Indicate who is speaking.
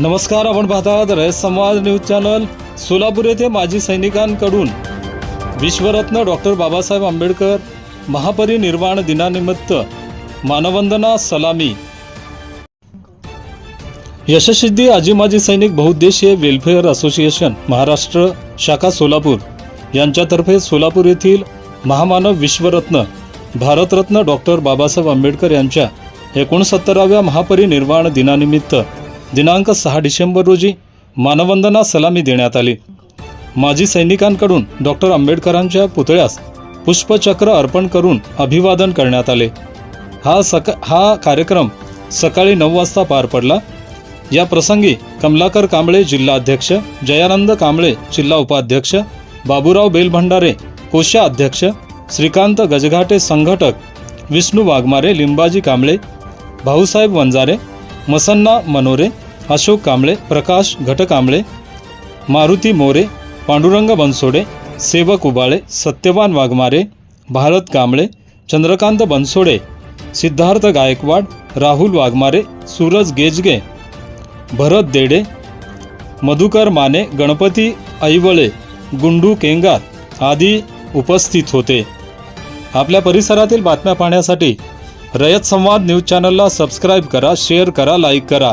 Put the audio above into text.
Speaker 1: नमस्कार आपण पाहत आहात रयत संवाद न्यूज चॅनल सोलापूर येथे माजी सैनिकांकडून विश्वरत्न डॉक्टर बाबासाहेब आंबेडकर महापरिनिर्वाण दिनानिमित्त मानवंदना सलामी. यशस्वी आजी माजी सैनिक बहुउद्देशीय वेलफेअर असोसिएशन महाराष्ट्र शाखा सोलापूर. यांच्यातर्फे सोलापूर येथील महामानव विश्वरत्न भारतरत्न डॉक्टर बाबासाहेब आंबेडकर यांच्या एकोणसत्तराव्या महापरिनिर्वाण दिनानिमित्त दिनांक सहा डिसेंबर रोजी मानवंदना सलामी देण्यात आली. माजी सैनिकांकडून डॉक्टर आंबेडकरांच्या पुतळ्यास पुष्पचक्र अर्पण करून अभिवादन करण्यात आले. हा सका हा कार्यक्रम सकाळी नऊ वाजता पार पडला. या प्रसंगी कमलाकर कांबळे जिल्हा अध्यक्ष जयानंद कांबळे जिल्हा उपाध्यक्ष बाबूराव बेलभंडारे कोशा अध्यक्ष श्रीकांत गजघाटे संघटक विष्णू वाघमारे लिंबाजी कांबळे भाऊसाहेब वंजारे मसन्ना मनोरे अशोक कांबळे प्रकाश घटकांबळे मारुती मोरे पांडुरंग बनसोडे सेवक उबाळे सत्यवान वाघमारे भारत कांबळे चंद्रकांत बनसोडे सिद्धार्थ गायकवाड राहुल वाघमारे सूरज गेजगे भरत देडे मधुकर माने गणपती ऐवळे गुंडू केंगार आदी उपस्थित होते. आपल्या परिसरातील बातम्या पाहण्यासाठी रयत संवाद न्यूज चॅनलला सबस्क्राईब करा शेअर करा लाईक करा.